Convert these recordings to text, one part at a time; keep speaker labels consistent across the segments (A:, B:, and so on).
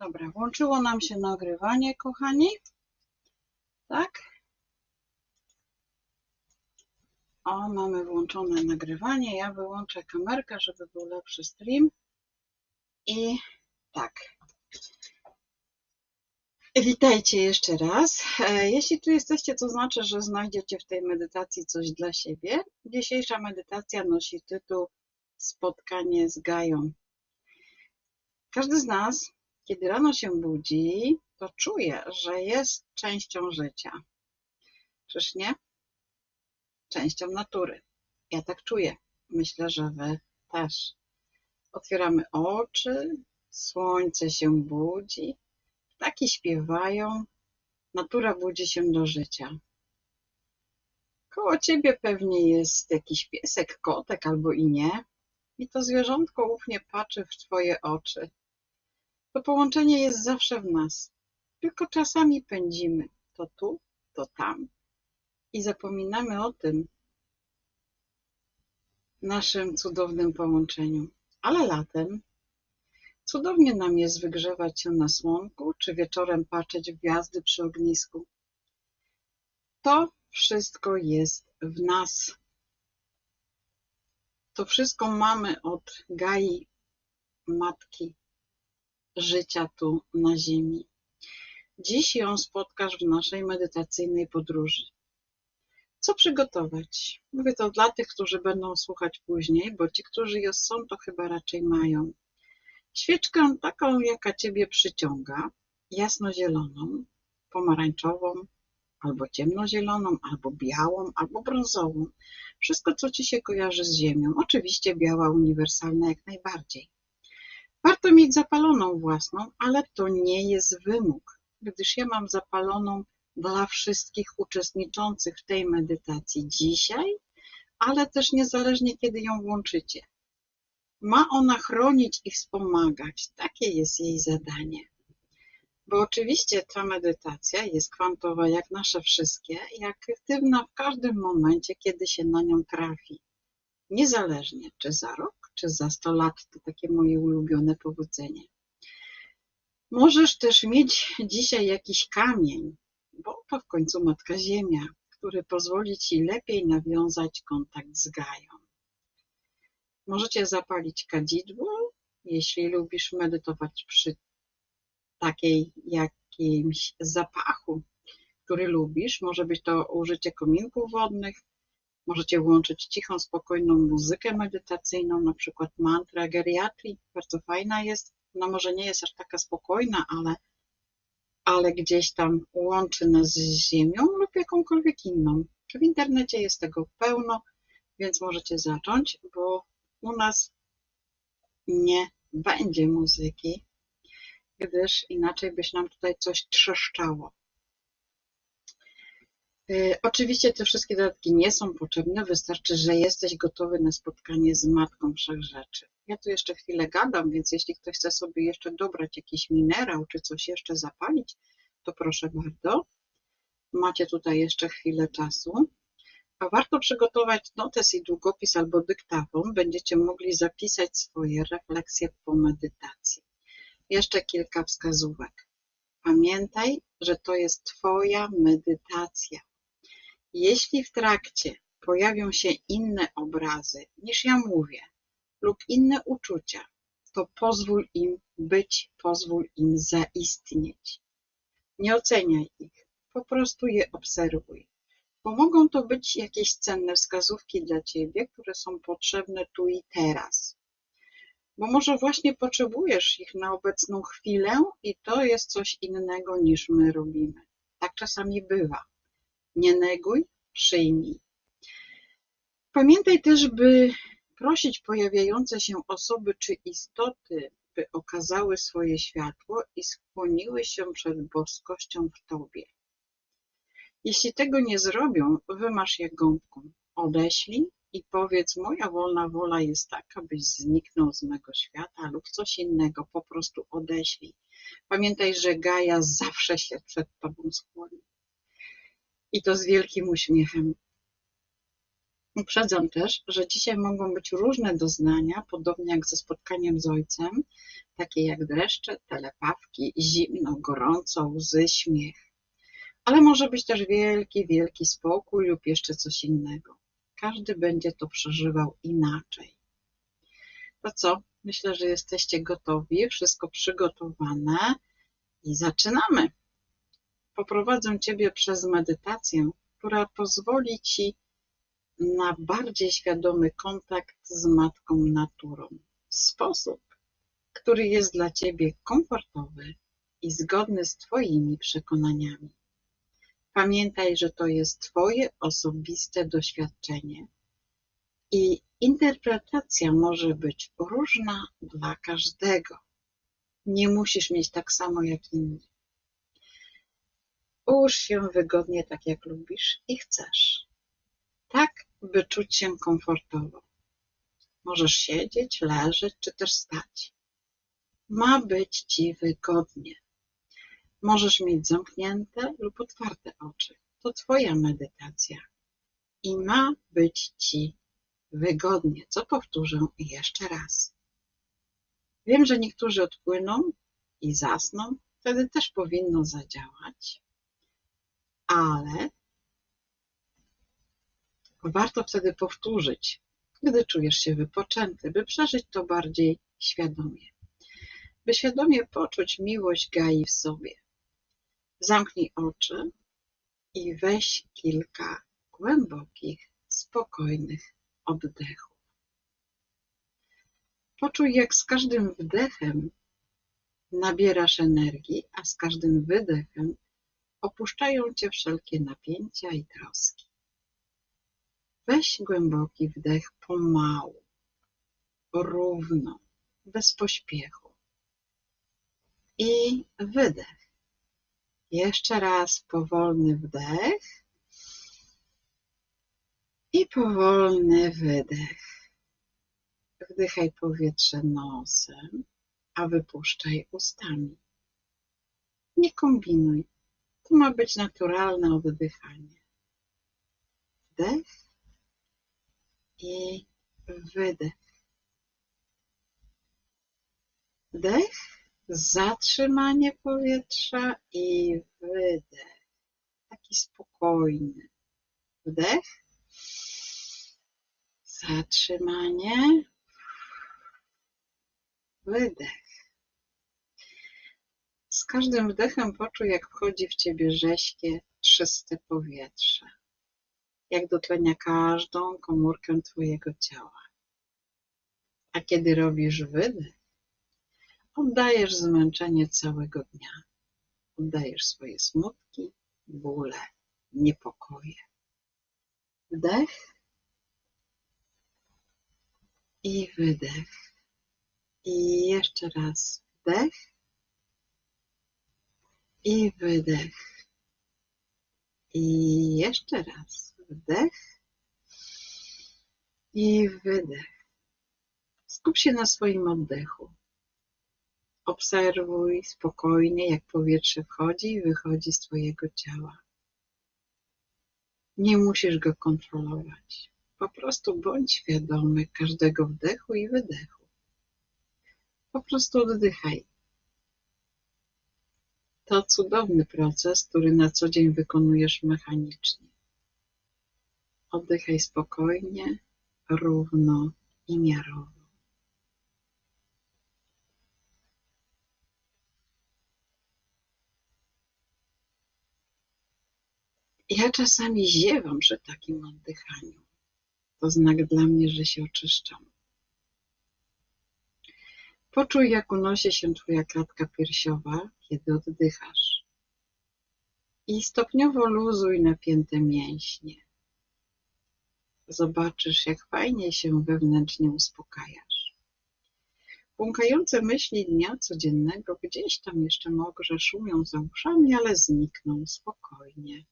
A: Dobra, włączyło nam się nagrywanie, kochani. Tak? O, mamy włączone nagrywanie. Ja wyłączę kamerkę, żeby był lepszy stream. I tak. Witajcie jeszcze raz. E, Jeśli tu jesteście, to znaczy, że znajdziecie w tej medytacji coś dla siebie. Dzisiejsza medytacja nosi tytuł Spotkanie z Gają. Każdy z nas, kiedy rano się budzi, to czuje, że jest częścią życia. Czyż nie? Częścią natury. Ja tak czuję. Myślę, że wy też. Otwieramy oczy, słońce się budzi, ptaki śpiewają, natura budzi się do życia. Koło ciebie pewnie jest jakiś piesek, kotek albo i nie. I to zwierzątko ufnie patrzy w twoje oczy. To połączenie jest zawsze w nas. Tylko czasami pędzimy to tu, to tam i zapominamy o tym naszym cudownym połączeniu. Ale latem cudownie nam jest wygrzewać się na słonku, czy wieczorem patrzeć w gwiazdy przy ognisku. To wszystko jest w nas. To wszystko mamy od Gai, matki życia tu na ziemi. Dziś ją spotkasz w naszej medytacyjnej podróży. Co przygotować? Mówię to dla tych, którzy będą słuchać później, bo ci, którzy już są, to chyba raczej mają. Świeczkę taką, jaka ciebie przyciąga, jasnozieloną, pomarańczową, albo ciemnozieloną, albo białą, albo brązową. Wszystko, co ci się kojarzy z ziemią. Oczywiście biała uniwersalna jak najbardziej. Warto mieć zapaloną własną, ale to nie jest wymóg, gdyż ja mam zapaloną dla wszystkich uczestniczących w tej medytacji dzisiaj, ale też niezależnie kiedy ją włączycie. Ma ona chronić i wspomagać. Takie jest jej zadanie. Bo oczywiście ta medytacja jest kwantowa jak nasze wszystkie i aktywna w każdym momencie, kiedy się na nią trafi. Niezależnie czy za rok, czy za 100 lat, to takie moje ulubione powodzenie. Możesz też mieć dzisiaj jakiś kamień, bo to w końcu Matka Ziemia, który pozwoli Ci lepiej nawiązać kontakt z Gają. Możecie zapalić kadzidło, jeśli lubisz medytować przy takiej jakimś zapachu, który lubisz. Może być to użycie kominków wodnych, możecie włączyć cichą, spokojną muzykę medytacyjną, na przykład mantra geriatrii, bardzo fajna jest. No może nie jest aż taka spokojna, ale, ale gdzieś tam łączy nas z ziemią lub jakąkolwiek inną. W internecie jest tego pełno, więc możecie zacząć, bo u nas nie będzie muzyki, gdyż inaczej byś nam tutaj coś trzeszczało. Y, Oczywiście te wszystkie dodatki nie są potrzebne, wystarczy, że jesteś gotowy na spotkanie z Matką Wszechrzeczy. Ja tu jeszcze chwilę gadam, więc jeśli ktoś chce sobie jeszcze dobrać jakiś minerał, czy coś jeszcze zapalić, to proszę bardzo. Macie tutaj jeszcze chwilę czasu. A warto przygotować notes i długopis albo dyktafon. Będziecie mogli zapisać swoje refleksje po medytacji. Jeszcze kilka wskazówek. Pamiętaj, że to jest Twoja medytacja. Jeśli w trakcie pojawią się inne obrazy niż ja mówię, lub inne uczucia, to pozwól im być, pozwól im zaistnieć. Nie oceniaj ich, po prostu je obserwuj. Bo mogą to być jakieś cenne wskazówki dla Ciebie, które są potrzebne tu i teraz. Bo może właśnie potrzebujesz ich na obecną chwilę i to jest coś innego niż my robimy. Tak czasami bywa. Nie neguj, przyjmij. Pamiętaj też, by prosić pojawiające się osoby czy istoty, by okazały swoje światło i skłoniły się przed boskością w Tobie. Jeśli tego nie zrobią, wymasz je gąbką. Odeślij i powiedz, moja wolna wola jest taka, byś zniknął z mego świata lub coś innego, po prostu odeślij. Pamiętaj, że Gaja zawsze się przed Tobą. I to z wielkim uśmiechem. Uprzedzam też, że dzisiaj mogą być różne doznania, podobnie jak ze spotkaniem z ojcem, takie jak dreszcze, telepawki, zimno, gorąco, łzy, śmiech. Ale może być też wielki, wielki spokój lub jeszcze coś innego. Każdy będzie to przeżywał inaczej. To co? Myślę, że jesteście gotowi, wszystko przygotowane i zaczynamy. Poprowadzę Ciebie przez medytację, która pozwoli Ci na bardziej świadomy kontakt z Matką Naturą w sposób, który jest dla Ciebie komfortowy i zgodny z Twoimi przekonaniami. Pamiętaj, że to jest Twoje osobiste doświadczenie i interpretacja może być różna dla każdego. Nie musisz mieć tak samo jak inni. Ułóż się wygodnie tak jak lubisz i chcesz. Tak, by czuć się komfortowo. Możesz siedzieć, leżeć czy też stać. Ma być Ci wygodnie. Możesz mieć zamknięte lub otwarte oczy. To Twoja medytacja. I ma być Ci wygodnie, co powtórzę jeszcze raz. Wiem, że niektórzy odpłyną i zasną, wtedy też powinno zadziałać, ale warto wtedy powtórzyć, gdy czujesz się wypoczęty, by przeżyć to bardziej świadomie. By świadomie poczuć miłość Gai w sobie. Zamknij oczy i weź kilka głębokich, spokojnych oddechów. Poczuj, jak z każdym wdechem nabierasz energii, a z każdym wydechem opuszczają cię wszelkie napięcia i troski. Weź głęboki wdech pomału, równo, bez pośpiechu. I wydech. Jeszcze raz powolny wdech i powolny wydech. Wdychaj powietrze nosem, a wypuszczaj ustami. Nie kombinuj. To ma być naturalne oddychanie. Wdech i wydech. Wdech, zatrzymanie powietrza i wydech. Taki spokojny. Wdech Zatrzymanie. Wydech. Z każdym wdechem poczuj, jak wchodzi w ciebie rześkie, czyste powietrze. Jak dotlenia każdą komórkę twojego ciała. A kiedy robisz wydech, oddajesz zmęczenie całego dnia. Oddajesz swoje smutki, bóle, niepokoje. Wdech i wydech. I jeszcze raz wdech i wydech. I jeszcze raz wdech i wydech. Skup się na swoim oddechu. Obserwuj spokojnie, jak powietrze wchodzi i wychodzi z Twojego ciała. Nie musisz go kontrolować. Po prostu bądź świadomy każdego wdechu i wydechu. Po prostu oddychaj. To cudowny proces, który na co dzień wykonujesz mechanicznie. Oddychaj spokojnie, równo i miarowo. Ja czasami ziewam przy takim oddychaniu. To znak dla mnie, że się oczyszczam. Poczuj, jak unosi się Twoja klatka piersiowa, kiedy oddychasz. I stopniowo luzuj napięte mięśnie. Zobaczysz, jak fajnie się wewnętrznie uspokajasz. Błąkające myśli dnia codziennego gdzieś tam jeszcze może szumią za uszami, ale znikną spokojnie.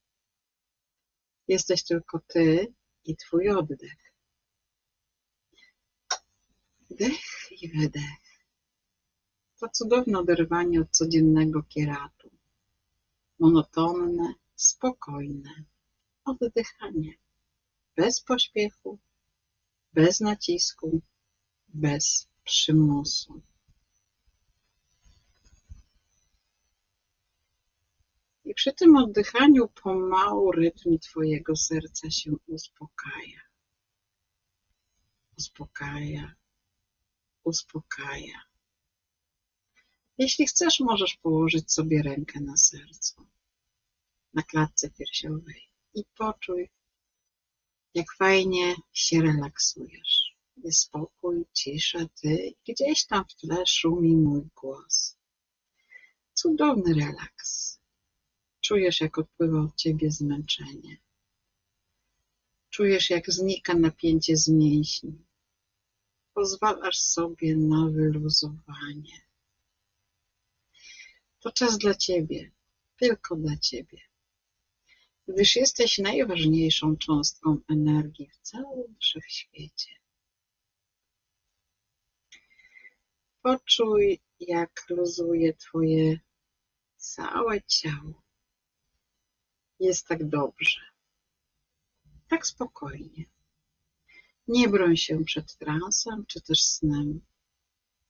A: Jesteś tylko ty i twój oddech. Wdech i wydech. To cudowne oderwanie od codziennego kieratu. Monotonne, spokojne oddychanie. Bez pośpiechu, bez nacisku, bez przymusu. I przy tym oddychaniu pomału rytm Twojego serca się uspokaja. Uspokaja, uspokaja. Jeśli chcesz, możesz położyć sobie rękę na sercu, na klatce piersiowej i poczuj, jak fajnie się relaksujesz. Jest spokój, cisza, ty, gdzieś tam w tle szumi mój głos. Cudowny relaks. Czujesz, jak odpływa od ciebie zmęczenie. Czujesz, jak znika napięcie z mięśni. Pozwalasz sobie na wyluzowanie. To czas dla ciebie, tylko dla ciebie. Gdyż jesteś najważniejszą cząstką energii w całym wszechświecie. Poczuj, jak luzuje twoje całe ciało. Jest tak dobrze, tak spokojnie. Nie broń się przed transem czy też snem.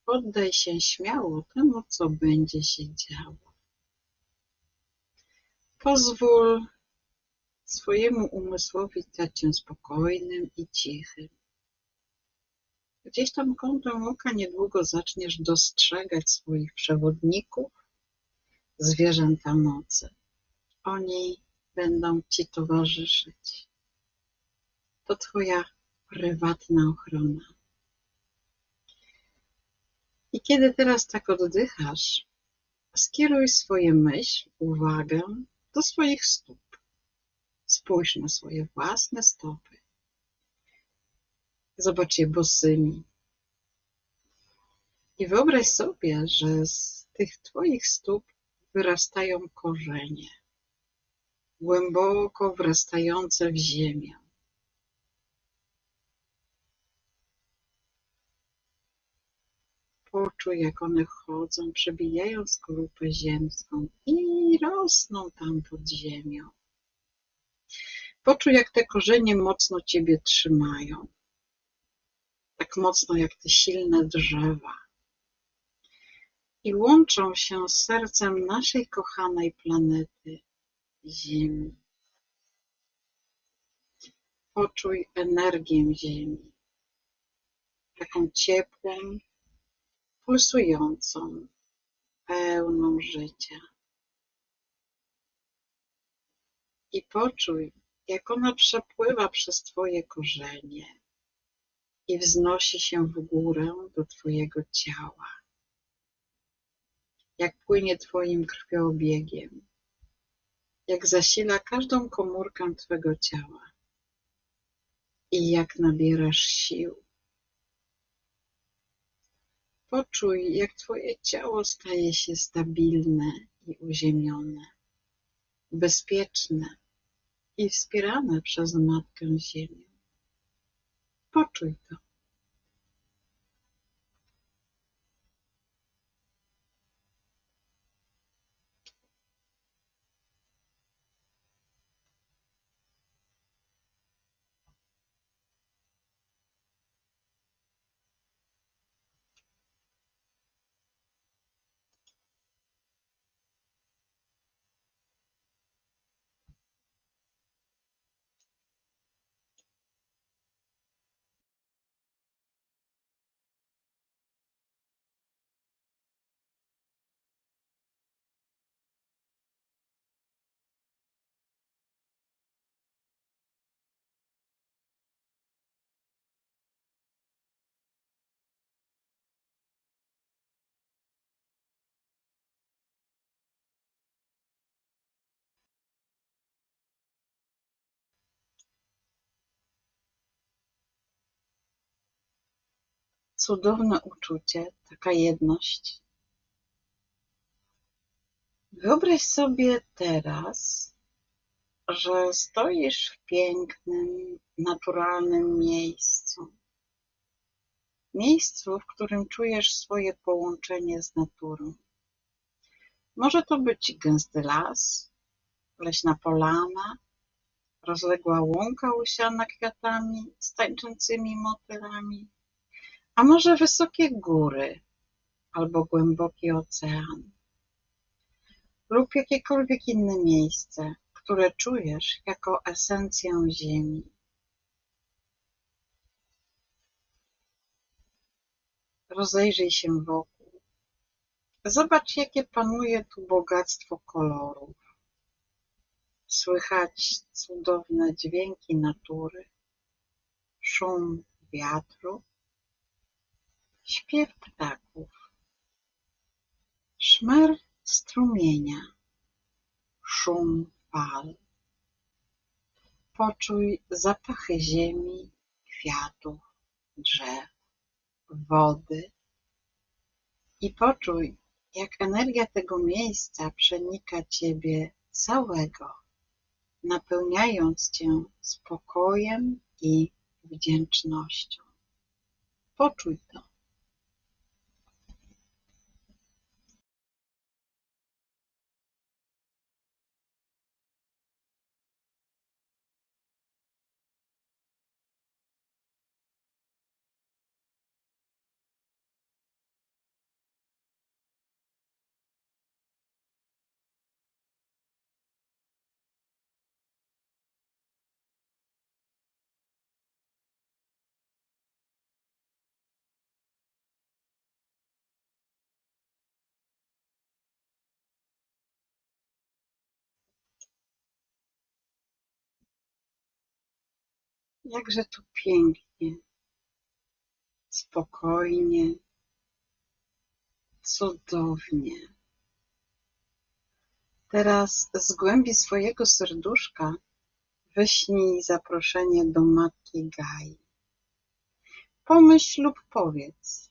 A: Poddaj się śmiało temu, co będzie się działo. Pozwól swojemu umysłowi stać się spokojnym i cichym. Gdzieś tam kątem oka niedługo zaczniesz dostrzegać swoich przewodników, zwierzęta mocy. Oni będą ci towarzyszyć. To twoja prywatna ochrona. I kiedy teraz tak oddychasz, skieruj swoje myśl, uwagę do swoich stóp. Spójrz na swoje własne stopy. Zobacz je bosymi. I wyobraź sobie, że z tych twoich stóp wyrastają korzenie, głęboko wrastające w ziemię. Poczuj, jak one chodzą, przebijają skorupę ziemską i rosną tam pod ziemią. Poczuj, jak te korzenie mocno ciebie trzymają. Tak mocno jak te silne drzewa. I łączą się z sercem naszej kochanej planety Ziemi. Poczuj energię Ziemi. Taką ciepłą, pulsującą, pełną życia. I poczuj, jak ona przepływa przez Twoje korzenie i wznosi się w górę do Twojego ciała. Jak płynie Twoim krwiobiegiem, jak zasila każdą komórkę Twego ciała i jak nabierasz sił. Poczuj, jak Twoje ciało staje się stabilne i uziemione, bezpieczne i wspierane przez Matkę Ziemię. Poczuj to. Cudowne uczucie, taka jedność. Wyobraź sobie teraz, że stoisz w pięknym, naturalnym miejscu. Miejscu, w którym czujesz swoje połączenie z naturą. Może to być gęsty las, leśna polana, rozległa łąka usiana kwiatami z tańczącymi motylami, a może wysokie góry albo głęboki ocean. lub jakiekolwiek inne miejsce, które czujesz jako esencję Ziemi. Rozejrzyj się wokół. Zobacz, jakie panuje tu bogactwo kolorów. Słychać cudowne dźwięki natury, szum wiatru, śpiew ptaków, szmer strumienia, szum fal. Poczuj zapachy ziemi, kwiatów, drzew, wody i poczuj, jak energia tego miejsca przenika ciebie całego, napełniając cię spokojem i wdzięcznością. Poczuj to. Jakże tu pięknie, spokojnie, cudownie. Teraz z głębi swojego serduszka wyśnij zaproszenie do Matki Gai. Pomyśl lub powiedz: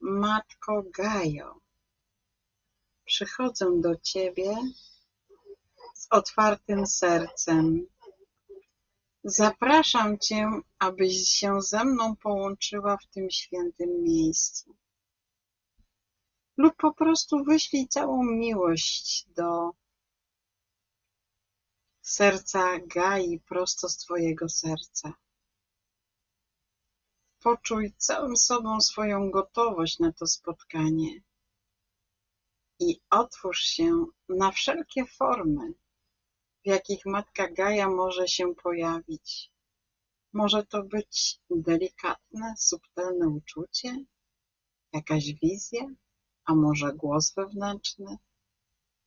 A: Matko Gajo, przychodzę do Ciebie z otwartym sercem. Zapraszam Cię, abyś się ze mną połączyła w tym świętym miejscu. Lub po prostu wyślij całą miłość do serca Gai prosto z Twojego serca. Poczuj całym sobą swoją gotowość na to spotkanie i otwórz się na wszelkie formy, w jakich Matka Gaja może się pojawić. Może to być delikatne, subtelne uczucie, jakaś wizja, a może głos wewnętrzny,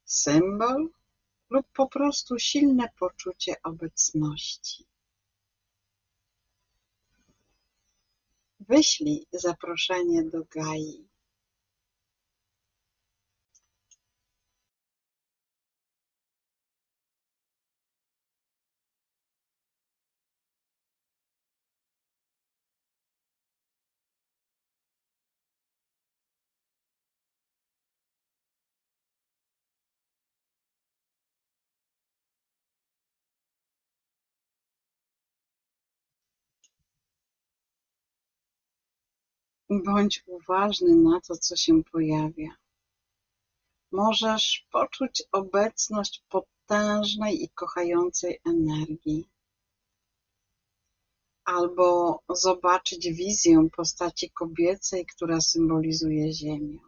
A: symbol lub po prostu silne poczucie obecności. Wyślij zaproszenie do Gai. Bądź uważny na to, co się pojawia. Możesz poczuć obecność potężnej i kochającej energii, albo zobaczyć wizję postaci kobiecej, która symbolizuje Ziemię.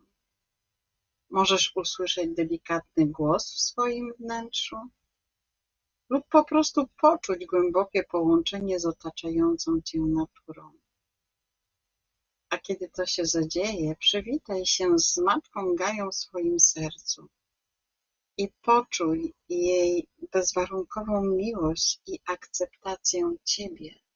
A: Możesz usłyszeć delikatny głos w swoim wnętrzu, lub po prostu poczuć głębokie połączenie z otaczającą cię naturą. A kiedy to się zadzieje, przywitaj się z Matką Gają w swoim sercu i poczuj jej bezwarunkową miłość i akceptację Ciebie.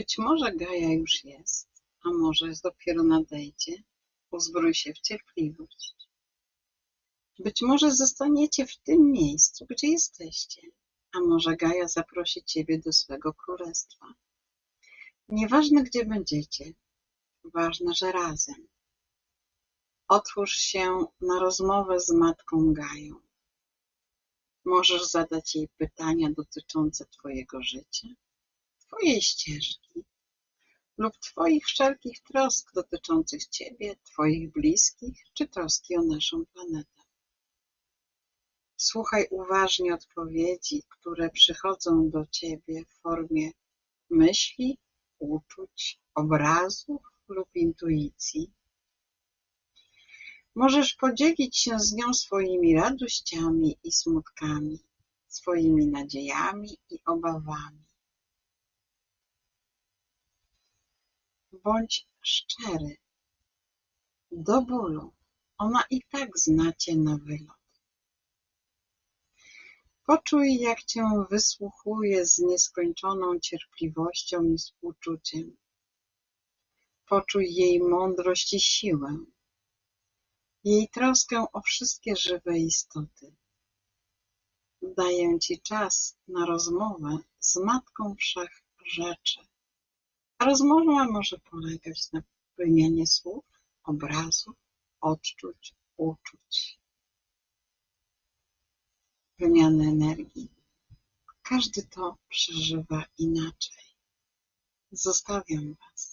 A: Być może Gaja już jest, a może dopiero nadejdzie. Uzbrój się w cierpliwość. Być może zostaniecie w tym miejscu, gdzie jesteście, A może Gaja zaprosi ciebie do swego królestwa? Nieważne, gdzie będziecie, ważne, że razem. Otwórz się na rozmowę z matką Gają. Możesz zadać jej pytania dotyczące twojego życia, twojej ścieżki lub twoich wszelkich trosk dotyczących ciebie, twoich bliskich czy troski o naszą planetę. Słuchaj uważnie odpowiedzi, które przychodzą do ciebie w formie myśli, uczuć, obrazów lub intuicji. Możesz podzielić się z nią swoimi radościami i smutkami, swoimi nadziejami i obawami. Bądź szczery. Do bólu. Ona i tak zna cię na wylot. Poczuj, jak cię wysłuchuje z nieskończoną cierpliwością i współczuciem. Poczuj jej mądrość i siłę, jej troskę o wszystkie żywe istoty. Daję ci czas na rozmowę z Matką Wszechrzeczy. A rozmowa może polegać na wymianie słów, obrazów, odczuć, uczuć wymiany energii. Każdy to przeżywa inaczej. Zostawiam Was.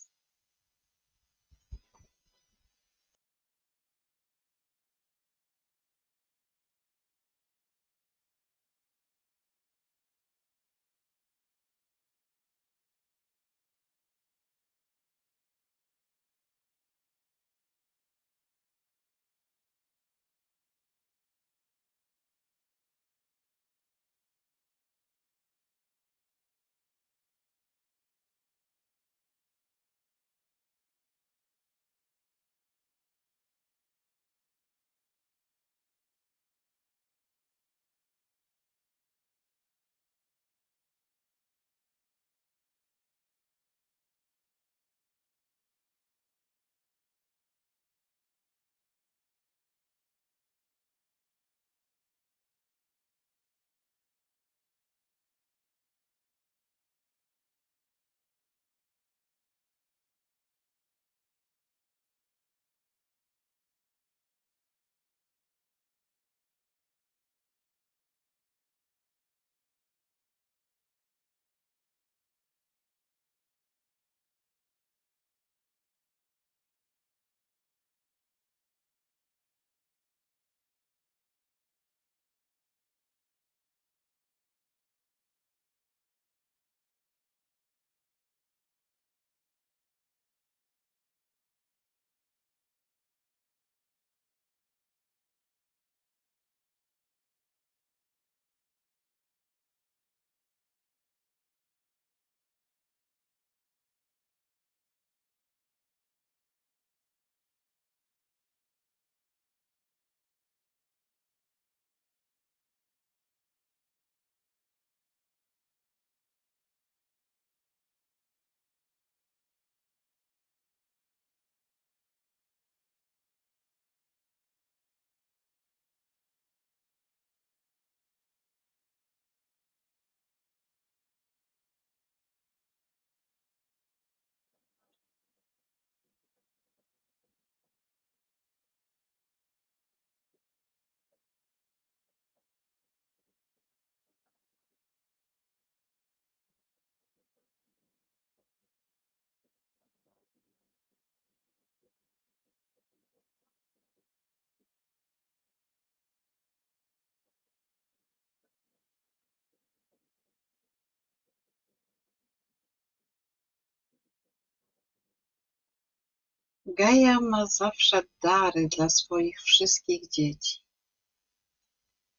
A: Gaja ma zawsze dary dla swoich wszystkich dzieci.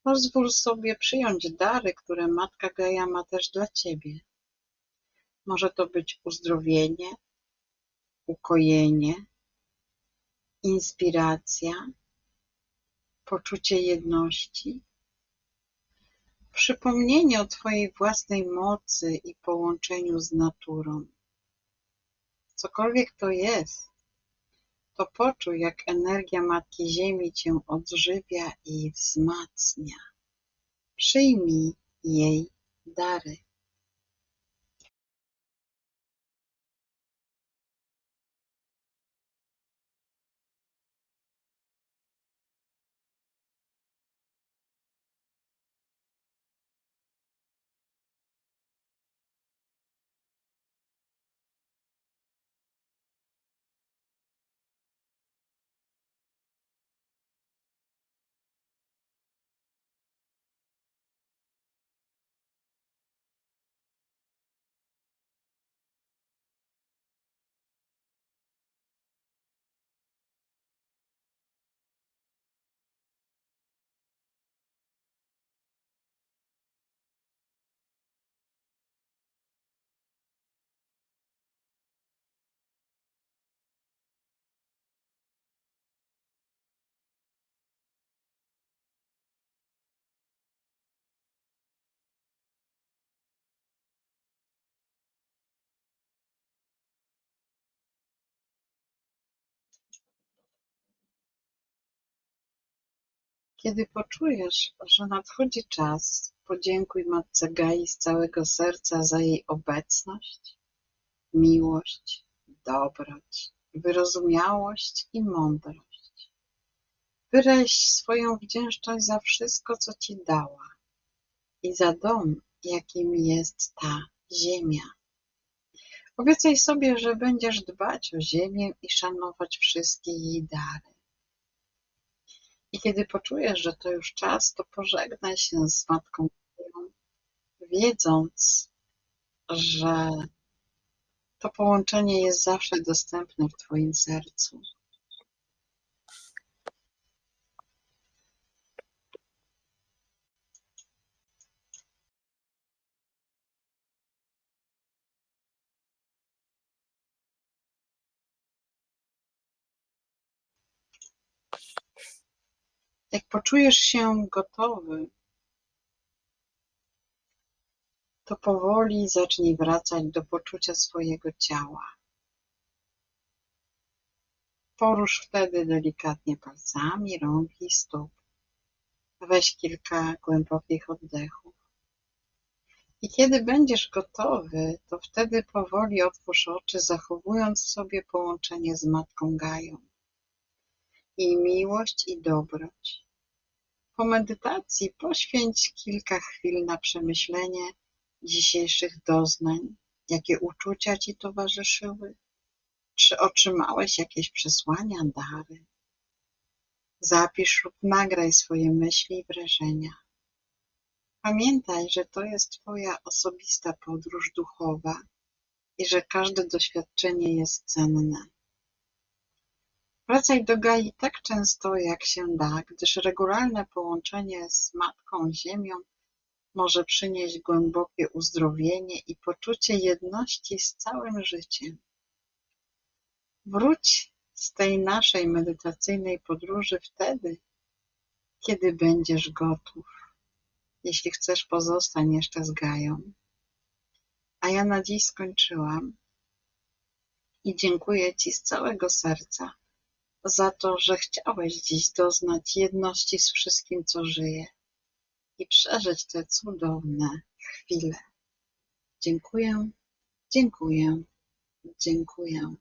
A: Pozwól sobie przyjąć dary, które Matka Gaja ma też dla ciebie. Może to być uzdrowienie, ukojenie, inspiracja, poczucie jedności, przypomnienie o twojej własnej mocy i połączeniu z naturą. Cokolwiek to jest, to poczuj, jak energia Matki Ziemi cię odżywia i wzmacnia. Przyjmij jej dary. Kiedy poczujesz, że nadchodzi czas, podziękuj Matce Gai z całego serca za jej obecność, miłość, dobroć, wyrozumiałość i mądrość. Wyraź swoją wdzięczność za wszystko, co ci dała i za dom, jakim jest ta ziemia. Obiecaj sobie, że będziesz dbać o ziemię i szanować wszystkie jej dary. I kiedy poczujesz, że to już czas, to pożegnaj się z Matką wiedząc, że to połączenie jest zawsze dostępne w Twoim sercu. Jak poczujesz się gotowy, to powoli zacznij wracać do poczucia swojego ciała. Porusz wtedy delikatnie palcami rąk i stóp. Weź kilka głębokich oddechów. I kiedy będziesz gotowy, to wtedy powoli otwórz oczy, zachowując w sobie połączenie z Matką Gają. Jej miłość i dobroć. Po medytacji poświęć kilka chwil na przemyślenie dzisiejszych doznań, jakie uczucia ci towarzyszyły, czy otrzymałeś jakieś przesłania, dary. Zapisz lub nagraj swoje myśli i wrażenia. Pamiętaj, że to jest twoja osobista podróż duchowa i że każde doświadczenie jest cenne. Wracaj do Gai tak często, jak się da, gdyż regularne połączenie z Matką Ziemią może przynieść głębokie uzdrowienie i poczucie jedności z całym życiem. Wróć z tej naszej medytacyjnej podróży wtedy, kiedy będziesz gotów, jeśli chcesz pozostań jeszcze z Gają. A ja na dziś skończyłam i dziękuję Ci z całego serca za to, że chciałeś dziś doznać jedności z wszystkim, co żyje i przeżyć te cudowne chwile. Dziękuję, dziękuję, dziękuję.